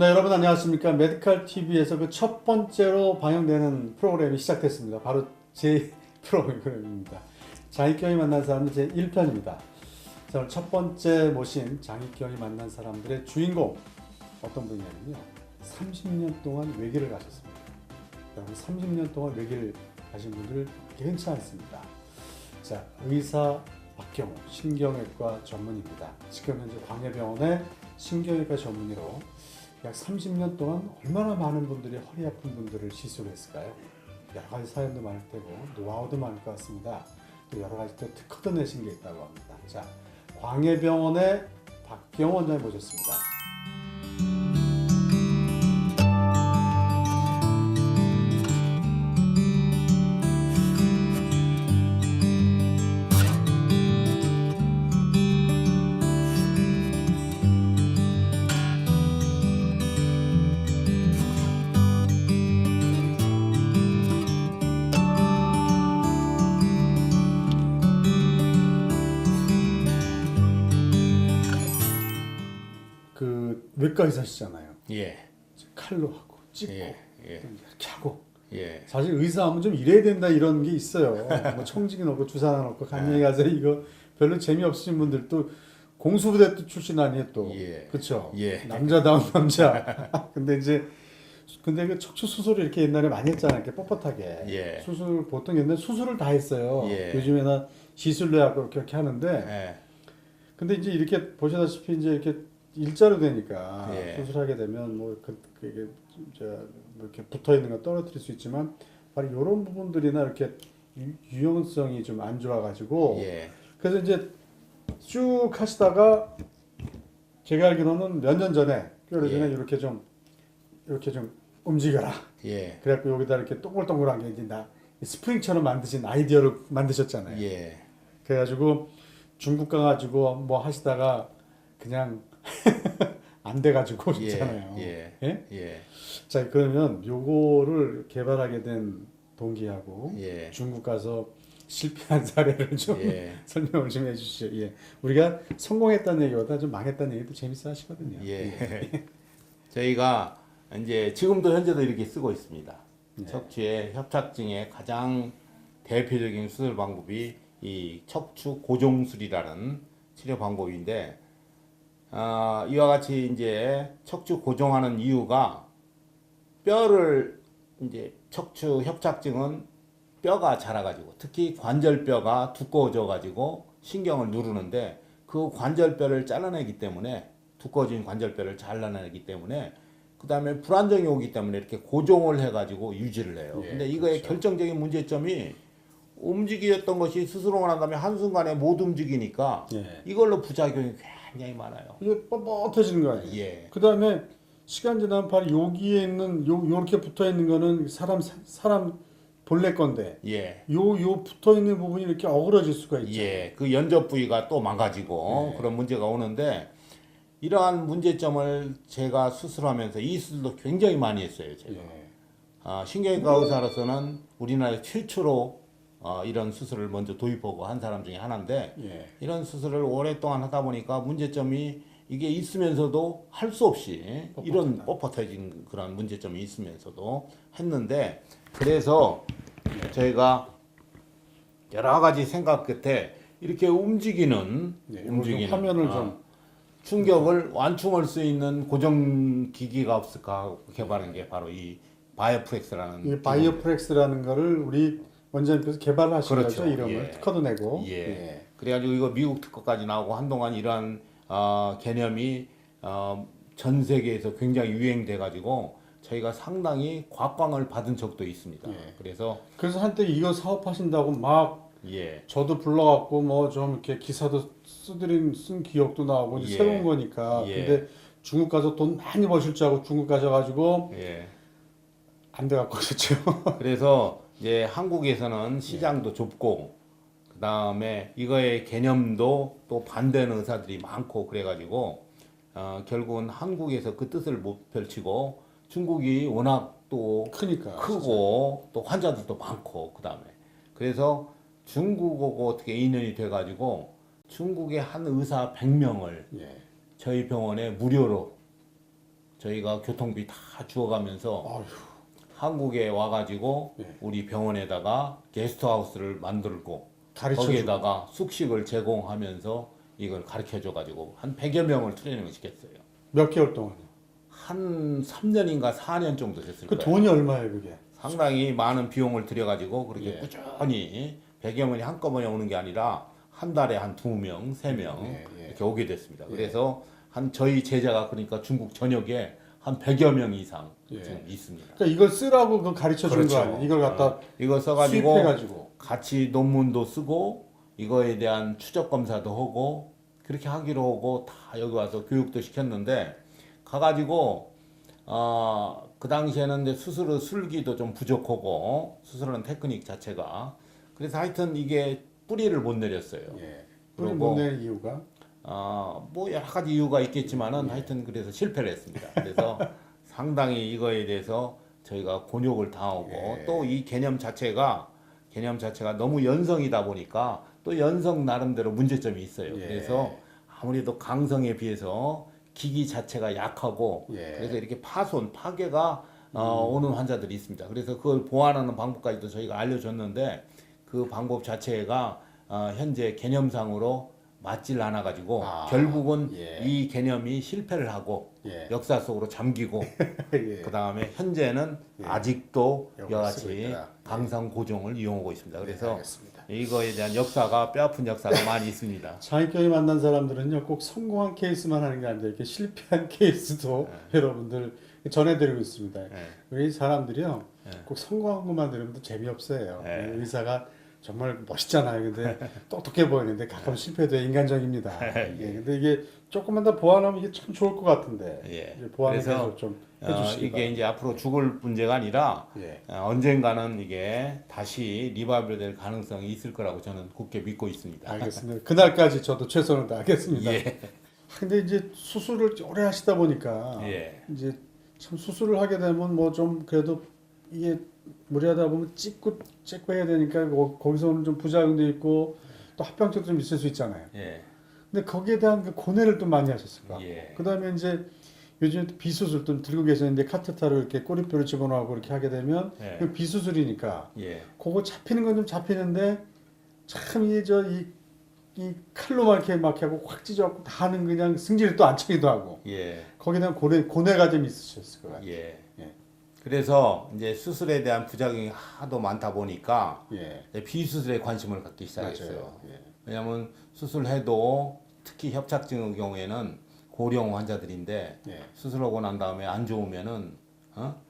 네, 여러분 안녕하십니까. 메디칼 TV에서 그 첫 번째로 방영되는 프로그램이 시작됐습니다. 바로 제 프로그램입니다. 장익경이 만난 사람은 제 1편입니다. 자, 오늘 첫 번째 모신 장익경이 만난 사람들의 주인공 어떤 분이냐면요. 30년 동안 외길을 가셨습니다. 여러분 30년 동안 외길을 가신 분들 흔치 않습니다. 자, 의사 박경호 신경외과 전문입니다. 지금 현재 광해병원의 신경외과 전문의로 약 30년 동안 얼마나 많은 분들이 허리 아픈 분들을 시술했을까요? 여러 가지 사연도 많을 테고 노하우도 많을 것 같습니다. 또 여러 가지 또 특허도 내신 게 있다고 합니다. 자, 광해병원의 박경호 원장님 모셨습니다. 그 외과 의사시잖아요. 예, 칼로 하고 찍고 예, 예, 이렇게 하고 예, 사실 의사하면 좀 이래야 된다 이런 게 있어요. 뭐 청진기 넣고 주사 넣고 간이에 가서 이거 별로 재미 없으신 분들도 공수부대 또 출신 아니에요 또. 예. 그렇죠. 예. 남자다운 남자. 근데 이제 근데 그 척추 수술을 이렇게 옛날에 많이 했잖아요. 이렇게 뻣뻣하게. 예. 수술 보통 옛날 수술을 다 했어요. 예. 요즘에는 시술내하고 이렇게, 이렇게 하는데 예, 근데 이제 이렇게 보시다시피 이제 이렇게 일자로 되니까 예. 수술하게 되면 뭐 그, 그게 저뭐 이렇게 붙어 있는 거 떨어뜨릴 수 있지만 바로 이런 부분들이나 이렇게 유, 유연성이 좀 안 좋아가지고 예, 그래서 이제 쭉 하시다가 제가 알기로는 몇 년 전에 꽤 예. 전에 이렇게 좀 이렇게 좀 움직여라. 예, 그래갖고 여기다 이렇게 동글동글한 게 이제 나 스프링처럼 만드신 아이디어를 만드셨잖아요. 예, 그래가지고 중국 가가지고 뭐 하시다가 그냥 안 돼가지고 예, 있잖아요. 예, 예? 예, 자 그러면 요거를 개발하게 된 동기하고 예, 중국 가서 실패한 사례를 좀 예, 설명을 좀 해주시죠. 예, 우리가 성공했다는 얘기보다 좀 망했다는 얘기도 재밌어 하시거든요. 예. 저희가 이제 지금도 현재도 이렇게 쓰고 있습니다. 네. 척추의 협착증의 가장 대표적인 수술 방법이 이 척추 고정술이라는 치료 방법인데 아, 이와 같이 이제 척추 고정하는 이유가 뼈를 이제 척추 협착증은 뼈가 자라가지고 특히 관절뼈가 두꺼워져가지고 신경을 누르는데 그 관절뼈를 잘라내기 때문에 두꺼워진 관절뼈를 잘라내기 때문에 그 다음에 불안정이 오기 때문에 이렇게 고정을 해가지고 유지를 해요. 예, 근데 이거의 그렇죠. 결정적인 문제점이 움직였던 것이 스스로 난 다음에 한순간에 못 움직이니까 예. 이걸로 부작용이 굉장히 많아요. 이게 뻣뻣해지는 거 아니에요? 예. 그 다음에 시간 지나면 바로 여기에 있는 요 요렇게 붙어 있는 거는 사람 사람 본래 건데 예. 요 요 붙어 있는 부분이 이렇게 어그러질 수가 있죠. 예, 그 연접 부위가 또 망가지고 네. 그런 문제가 오는데 이러한 문제점을 제가 수술하면서 이 수술도 굉장히 많이 했어요. 제가 예. 아, 신경외과 의사로서는 우리나라 최초로 어, 이런 수술을 먼저 도입하고 한 사람 중에 하나인데 예. 이런 수술을 오랫동안 하다 보니까 문제점이 이게 있으면서도 할 수 없이 이런 뻣뻣해진 그런 문제점이 있으면서도 했는데 그래서 저희가 여러 가지 생각 끝에 이렇게 움직이는 네, 이거 움직이는 좀 화면을 어, 좀 충격을 완충할 수 있는 고정 기기가 없을까 개발한 게 바로 이 바이오프렉스라는 이 바이오프렉스라는 거를 우리 원장님께서 개발하신 그렇죠. 거죠 이름을 예. 특허도 내고 예. 그래가지고 이거 미국 특허까지 나오고 한동안 이러한 어, 개념이 어, 전 세계에서 굉장히 유행돼가지고 저희가 상당히 곽광을 받은 적도 있습니다. 예. 그래서 그래서 한때 이거 사업하신다고 막 예, 저도 불러갖고 뭐 좀 이렇게 기사도 쓰드린 쓴 기억도 나오고 이제 예. 새로운 거니까 예. 근데 중국 가서 돈 많이 버실 줄 알고 중국 가셔가지고 예. 안 돼갖고 그랬죠. 그래서 이제 한국에서는 시장도 좁고 그 다음에 이거의 개념도 또 반대하는 의사들이 많고 그래가지고 어, 결국은 한국에서 그 뜻을 못 펼치고 중국이 워낙 또 크니까 크고 또 환자들도 많고 그 다음에. 그래서 중국하고 어떻게 인연이 돼가지고 중국의 한 의사 100명을 예. 저희 병원에 무료로 저희가 교통비 다 주어가면서 어휴, 한국에 와가지고 네. 우리 병원에다가 게스트하우스를 만들고 가르쳐 거기에다가 숙식을 제공하면서 이걸 가르쳐줘가지고 한 100여 명을 트레이닝을 시켰어요. 몇 개월 동안요. 한 3년인가 4년 정도 됐을 그 거예요. 돈이 얼마예요, 그게? 상당히 많은 비용을 들여가지고 그렇게 예. 꾸준히 100여 명이 한꺼번에 오는 게 아니라 한 달에 한 두 명, 세 명 예, 예. 이렇게 오게 됐습니다. 그래서 한 저희 제자가 그러니까 중국 전역에 한 100여 명 이상 예. 지금 있습니다. 그러니까 이걸 쓰라고 그 가르쳐 준 그렇죠. 거 아니에요? 이걸 갖다 어, 이거 써가지고 수입해가지고. 같이 논문도 쓰고 이거에 대한 추적 검사도 하고 그렇게 하기로 하고 다 여기 와서 교육도 시켰는데 가가지고 어 그 당시에는 이제 수술을 술기도 좀 부족하고 수술하는 테크닉 자체가 그래서 하여튼 이게 뿌리를 못 내렸어요. 예. 뿌리 그리고- 못낼 이유가 어뭐 여러 가지 이유가 있겠지만은 예. 하여튼 그래서 실패를 했습니다. 그래서 상당히 이거에 대해서 저희가 곤욕을 당하고 예. 또이 개념 자체가 개념 자체가 너무 연성이다 보니까 또 연성 나름대로 문제점이 있어요. 예. 그래서 아무래도 강성에 비해서 기기 자체가 약하고 예. 그래서 이렇게 파손 파괴가 어, 오는 환자들이 있습니다. 그래서 그걸 보완하는 방법까지도 저희가 알려줬는데 그 방법 자체가 어, 현재 개념상으로 맞질 않아 가지고 아, 결국은 예. 이 개념이 실패를 하고 예. 역사 속으로 잠기고 예. 그 다음에 현재는 예. 아직도 있더라. 강상 고종을 이용하고 있습니다. 네, 그래서 알겠습니다. 이거에 대한 역사가 뼈아픈 역사가 많이 있습니다. 장애경이 만난 사람들은요 꼭 성공한 케이스만 하는 게 아니라 이렇게 실패한 케이스도 여러분들 전해드리고 있습니다. 네. 우리 사람들이요 네. 꼭 성공한 것만 들으면 또 재미없어요. 네. 의사가 정말 멋있잖아요. 근데 똑똑해 보이는데 가끔 실패도 인간적입니다. 예. 예. 근데 이게 조금만 더 보완하면 이게 참 좋을 것 같은데 예. 이제 보완을 그래서, 계속 좀 어, 해주시기 이게 이제 앞으로 죽을 문제가 아니라 예. 어, 언젠가는 이게 다시 리바이벌 될 가능성이 있을 거라고 저는 굳게 믿고 있습니다. 알겠습니다. 그날까지 저도 최선을 다하겠습니다. 예. 근데 이제 수술을 오래 하시다 보니까 예. 이제 참 수술을 하게 되면 뭐 좀 그래도 이게 무리하다 보면 찍고 찍고 해야 되니까 거- 거기서는 좀 부작용도 있고 또 합병증도 좀 있을 수 있잖아요. 예. 근데 거기에 대한 그 고뇌를 또 많이 하셨을 거야. 예. 그다음에 이제 요즘 또 비수술 또 들고 계시는데 카테타를 이렇게 꼬리뼈를 집어넣고 이렇게 하게 되면 예. 그 비수술이니까 예. 그거 잡히는 건 좀 잡히는데 참 이게 저이 이 칼로만 이렇게 막 하고 확 찢어갖고 다 하는 그냥 승질이 또 안 차기도 하고 예. 거기에 대한 고뇌, 고뇌가 좀 있으셨을 것 같아요. 예. 예. 그래서 이제 수술에 대한 부작용이 하도 많다 보니까 예. 비수술에 관심을 갖기 시작했어요. 예. 왜냐하면 수술해도 특히 협착증의 경우에는 고령 환자들인데 예. 수술하고 난 다음에 안 좋으면은 어?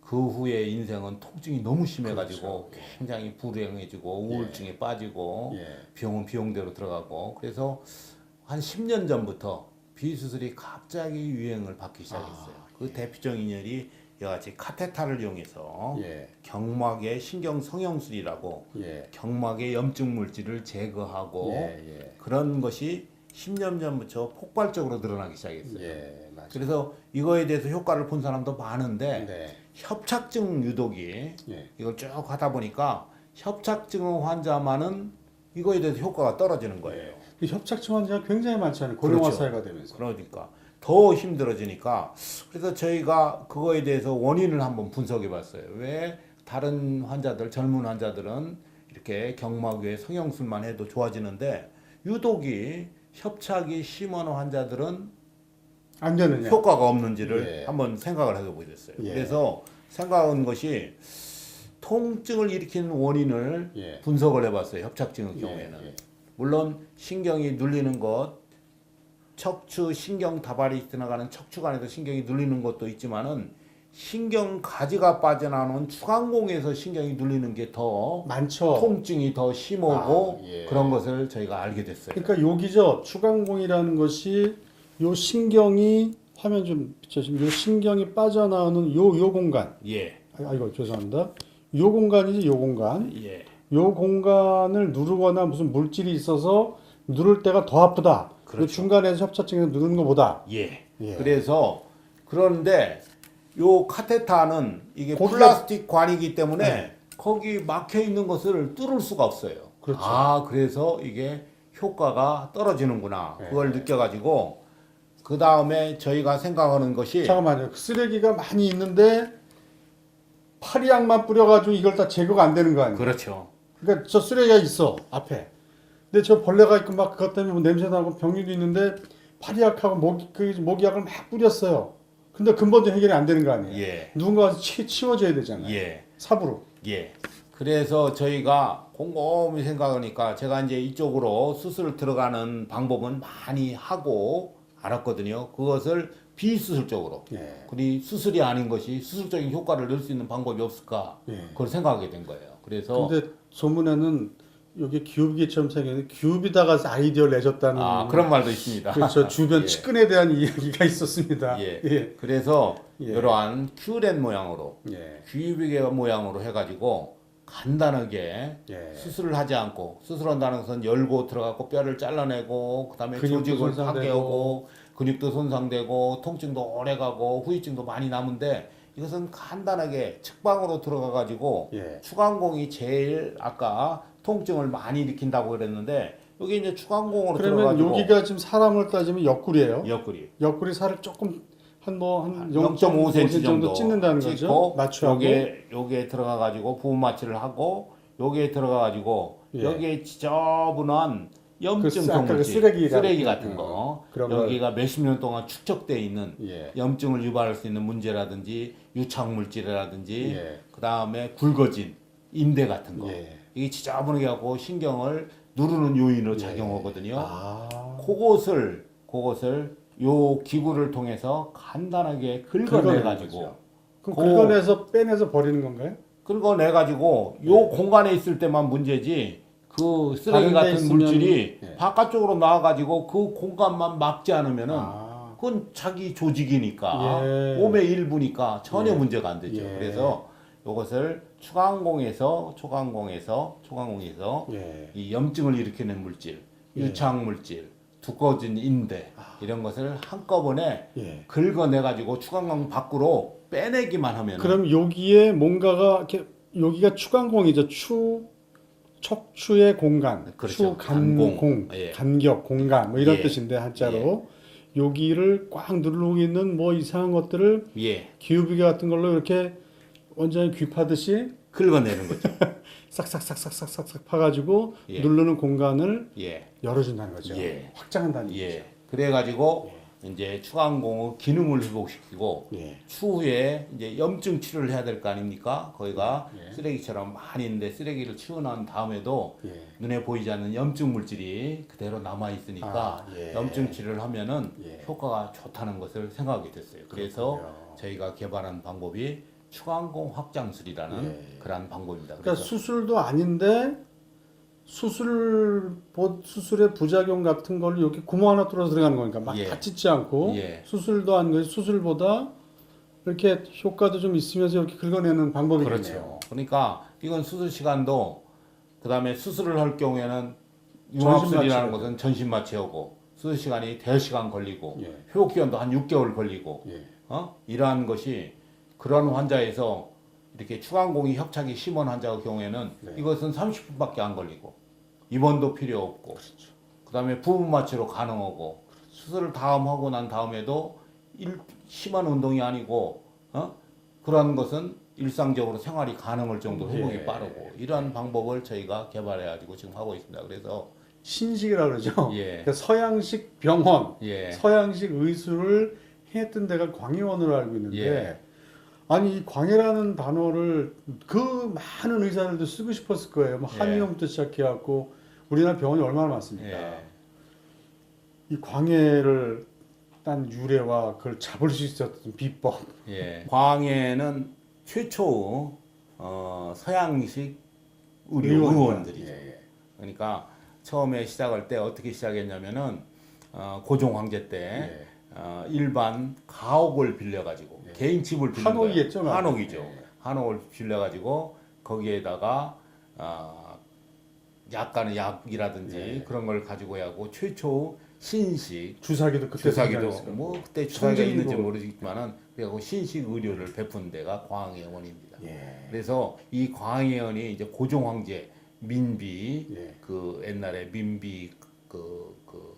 그 후에 인생은 통증이 너무 심해가지고 그렇죠. 굉장히 불행해지고 우울증에 빠지고 예. 비용은 비용대로 들어가고 그래서 한 10년 전부터 비수술이 갑자기 유행을 받기 시작했어요. 그 대표적인 인연이 여하치 카테타를 이용해서 예. 경막의 신경 성형술이라고 예. 경막의 염증 물질을 제거하고 예. 예. 그런 것이 10년 전부터 폭발적으로 늘어나기 시작했어요. 예. 맞아요. 그래서 이거에 대해서 효과를 본 사람도 많은데 네. 협착증 유독이 예. 이걸 쭉 하다 보니까 협착증 환자만은 이거에 대해서 효과가 떨어지는 거예요. 그 협착증 환자가 굉장히 많잖아요. 고령화 그렇죠. 사회가 되면서. 그러니까 더 힘들어지니까 그래서 저희가 그거에 대해서 원인을 한번 분석해 봤어요. 왜 다른 환자들 젊은 환자들은 이렇게 경막 외 성형술만 해도 좋아지는데 유독이 협착이 심한 환자들은 안 되느냐? 효과가 없는지를 예. 한번 생각을 해보게 됐어요. 예. 그래서 생각한 것이 통증을 일으키는 원인을 예. 분석을 해봤어요. 협착증의 경우에는. 예. 예. 물론 신경이 눌리는 것, 척추 신경 다발이 지나가는 척추관에서 신경이 눌리는 것도 있지만은 신경 가지가 빠져나오는 추간공에서 신경이 눌리는 게 더 많죠. 통증이 더 심하고 아, 예. 그런 것을 저희가 알게 됐어요. 그러니까 여기죠. 추간공이라는 것이 요 신경이 화면 좀 비춰주시면 요 신경이 빠져나오는 요 요 공간. 예, 아, 아이고 죄송합니다. 요 공간이지 요 공간. 예, 요 공간을 누르거나 무슨 물질이 있어서 누를 때가 더 아프다. 그 그렇죠. 중간에서 협착증에서 누르는 것보다. 예. 예. 그래서 그런데 요 카테타는 이게 거기가- 플라스틱 관이기 때문에 네. 거기 막혀 있는 것을 뚫을 수가 없어요. 그렇죠. 아, 그래서 이게 효과가 떨어지는구나. 네. 그걸 느껴가지고 그 다음에 저희가 생각하는 것이 잠깐만요. 그 쓰레기가 많이 있는데 파리약만 뿌려가지고 이걸 다 제거가 안 되는 거 아니에요? 그렇죠. 그러니까 저 쓰레기가 있어 앞에. 근데 저 벌레가 있고 막 그것 때문에 뭐 냄새 나고 병리도 있는데 파리약하고 모기 그 모기약을 막 뿌렸어요. 근데 근본적 해결이 안 되는 거 아니에요? 예, 누군가 치, 치워줘야 되잖아요. 예, 삽으로. 예. 그래서 저희가 곰곰이 생각하니까 제가 이제 이쪽으로 수술 들어가는 방법은 많이 하고 알았거든요. 그것을 비수술적으로. 예. 그리 수술이 아닌 것이 수술적인 효과를 낼 수 있는 방법이 없을까? 예. 그걸 생각하게 된 거예요. 그래서 근데 소문에는 여기 기업기처럼 생겼는데 기업이다가 아이디어를 내줬다는 아 그런 말도 있습니다. 그저 주변 예. 측근에 대한 이야기가 있었습니다. 예. 예. 그래서 예. 이러한 큐렛 모양으로 예. 귀비개 모양으로 해가지고 간단하게 예. 수술을 하지 않고 수술한다는 것은 열고 들어가고 뼈를 잘라내고 그다음에 조직을. 파괴하고 근육도 손상되고 통증도 오래가고 후유증도 많이 남은데 이것은 간단하게 측방으로 들어가 가지고 예. 추간공이 제일 아까 통증을 많이 일으킨다고 그랬는데 여기 이제 추간공으로 그러면 들어가지고 여기가 지금 사람을 따지면 옆구리예요. 옆구리 옆구리 살을 조금 한 뭐한 0.5cm 정도 찢는다는 거죠. 마취하고. 여기에 여기에 들어가 가지고 부분 마취를 하고 여기에 들어가 가지고 예. 여기에 지저분한 염증 그 쓰- 아까 그 쓰레기 쓰레기 같은 거. 거 그런 걸. 여기가 몇십 년 동안 축적돼 있는 예. 염증을 유발할 수 있는 문제라든지 유착 물질이라든지 예. 그 다음에 굵어진 인대 같은 거 예. 이게 지저분하게 하고 신경을 누르는 요인으로 작용하거든요. 아. 그것을 그것을 요 기구를 통해서 간단하게 긁어내 가지고. 그럼 그- 긁어내서 빼내서 버리는 건가요? 긁어내 가지고 요 공간에 있을 때만 문제지 그 쓰레기 다른 데 같은 있으면- 물질이 예. 바깥쪽으로 나와 가지고 그 공간만 막지 않으면은 아. 그건 자기 조직이니까 예. 몸의 일부니까 전혀 예. 문제가 안 되죠. 예. 그래서 요것을 초강공에서 초강공에서 초강공에서 예. 이 염증을 일으키는 물질, 예. 유착 물질, 두꺼워진 인대 아. 이런 것을 한꺼번에 예. 긁어내 가지고 추강공 밖으로 빼내기만 하면 그럼 여기에 뭔가가 이렇게 여기가 추간공이죠. 추 척추의 공간, 그렇죠. 추간공, 간공. 예. 간격, 공간 뭐 이런 예. 뜻인데 한자로 여기를 꽉 누르고 있는 뭐 이상한 것들을 예 기우비개 같은 걸로 이렇게 완전히 귀 파듯이 긁어내는 거죠. 싹싹싹싹싹싹 파가지고 예. 누르는 공간을 예. 열어준다는 거죠. 예. 확장한다는 거죠. 예. 그래가지고 이제 추강공의 기능을 회복시키고 예. 추후에 이제 염증 치료를 해야 될 거 아닙니까? 거기가 예. 쓰레기처럼 많이 있는데 쓰레기를 치워 난 다음에도 예. 눈에 보이지 않는 염증 물질이 그대로 남아 있으니까 아, 예. 염증 치료를 하면은 예. 효과가 좋다는 것을 생각하게 됐어요. 그래서 그렇군요. 저희가 개발한 방법이 추강공 확장술이라는 예. 그러한 방법입니다. 그러니까 그래서 수술도 아닌데 수술 보- 수술의 부작용 같은 걸 이렇게 구멍 하나 뚫어 들어가는 거니까 막 예. 다 찢지 않고 예. 수술도 안 거지 수술보다 이렇게 효과도 좀 있으면서 이렇게 긁어내는 방법이네요. 그렇죠. 그러니까 이건 수술 시간도 그다음에 수술을 할 경우에는 융합술이라는 전신 것은 전신 마취하고 수술 시간이 대여 시간 걸리고 예. 회복 기간도 한 6개월 걸리고 예. 어? 이러한 것이 그런 환자에서 이렇게 추간공이 협착이 심한 환자의 경우에는 네. 이것은 30분밖에 안 걸리고 입원도 필요 없고 그다음에 부분 마취로 가능하고 수술을 다음 하고 난 다음에도 일, 심한 운동이 아니고 어? 그런 것은 일상적으로 생활이 가능할 정도로 회복이 예. 빠르고 이러한 방법을 저희가 개발해 가지고 지금 하고 있습니다. 그래서 신식이라 그러죠. 예. 그러니까 서양식 병원, 예. 서양식 의술을 했던 데가 광해원으로 알고 있는데 예. 아니 이 광해라는 단어를 그 많은 의사들도 쓰고 싶었을 거예요. 뭐 예. 한의원부터 시작해갖고 우리나라 병원이 얼마나 많습니까? 예. 이 광해를 딴 유래와 그걸 잡을 수 있었던 비법. 예. 광해는 최초 어, 서양식 의료 의원이다. 의원들이죠. 예, 예. 그러니까 처음에 시작할 때 어떻게 시작했냐면은 어, 고종 황제 때 예. 어, 일반 가옥을 빌려가지고 예. 개인 집을 빌린 한옥이겠죠. 말하자면. 한옥이죠. 예. 한옥을 빌려가지고 거기에다가 어, 약간의 약이라든지 예. 그런 걸 가지고 하고 최초 신식 주사기도 그때 주사기도. 뭐 그때 주사기가 있는지. 모르겠지만은 그리고 신식 의료를 베푼 데가 광해원입니다. 예. 그래서 이 광해원이 이제 고종 황제 민비 예. 그 옛날에 민비 그, 그 미-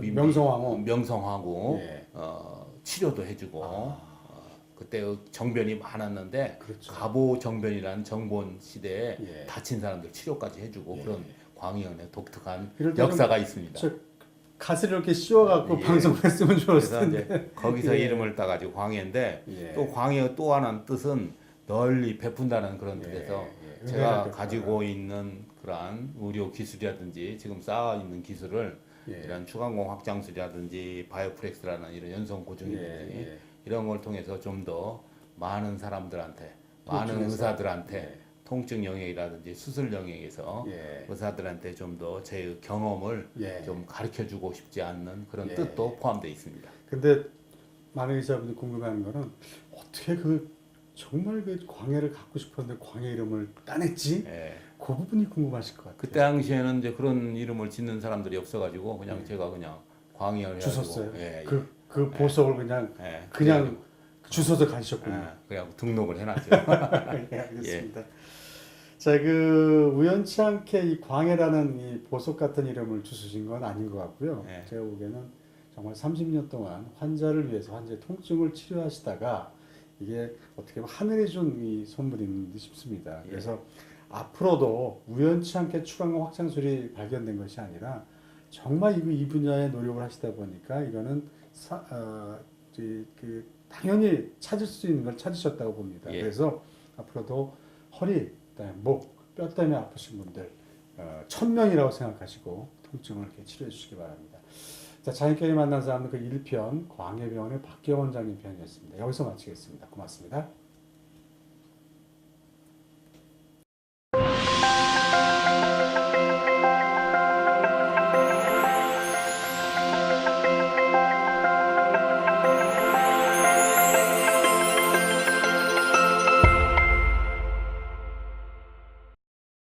명성황후. 명성하고 예. 어, 치료도 해주고 아. 어, 그때 정변이 많았는데 그렇죠. 가보 정변이라는 정본 시대에 예. 다친 사람들 치료까지 해주고 예. 그런 광해연의 독특한 역사가 있습니다. 저 가스를 이렇게 씌워갖고 예. 방송을 했으면 좋았을 텐데. 거기서 예. 이름을 따가지고 광해인데 예. 또 광해 또 하나는 뜻은 널리 베푼다는 그런 예, 뜻에서 예. 제가 은혜를 가지고 있는 그러한 의료 기술이라든지 지금 쌓아 있는 기술을 예. 이런 추간공 확장술이라든지 바이오프렉스라는 이런 연성 예, 고정이라든지 예. 이런 걸 통해서 좀 더 많은 사람들한테 많은. 의사들한테 예. 통증 영역이라든지 수술 영역에서 예. 의사들한테 좀 더 제 경험을 예. 좀 가르쳐 주고 싶지 않는 그런 예. 뜻도 포함되어 있습니다. 근데 많은 의사분들이 궁금해하는 거는 어떻게 그 정말 그 광해를 갖고 싶었는데 광해 이름을 따냈지? 예. 그 부분이 궁금하실 것 같아요. 그때 당시에는 이제 그런 이름을 짓는 사람들이 없어가지고 그냥 제가 그냥 네. 주셨어요. 예, 예. 그, 그 보석을 그냥 예, 그냥 주워서 가지셨군요. 예, 그냥 등록을 해놨죠. 예, 알겠습니다. 자, 그 우연치 않게 이 광해라는 이 보석 같은 이름을 주신 건 아닌 것 같고요. 네. 제가 보기에는 정말 30년 동안 환자를 위해서 환자의 통증을 치료하시다가 이게 어떻게 보면 하늘이 준 이 선물인 듯 싶습니다. 예. 그래서 앞으로도 우연치 않게 추가공 확장술이 발견된 것이 아니라 정말 이, 이 분야에 노력을 하시다 보니까 이거는 사, 어, 이- 그 당연히 찾을 수 있는 걸 찾으셨다고 봅니다. 예. 그래서 앞으로도 허리, 목, 뼈 때문에 아프신 분들 어, 천 명이라고 생각하시고 통증을 이렇게 치료해 주시기 바랍니다. 자, 자연끼리 만난 사람들 그 1편 광해병원의 박기원 원장님 편이었습니다. 여기서 마치겠습니다. 고맙습니다.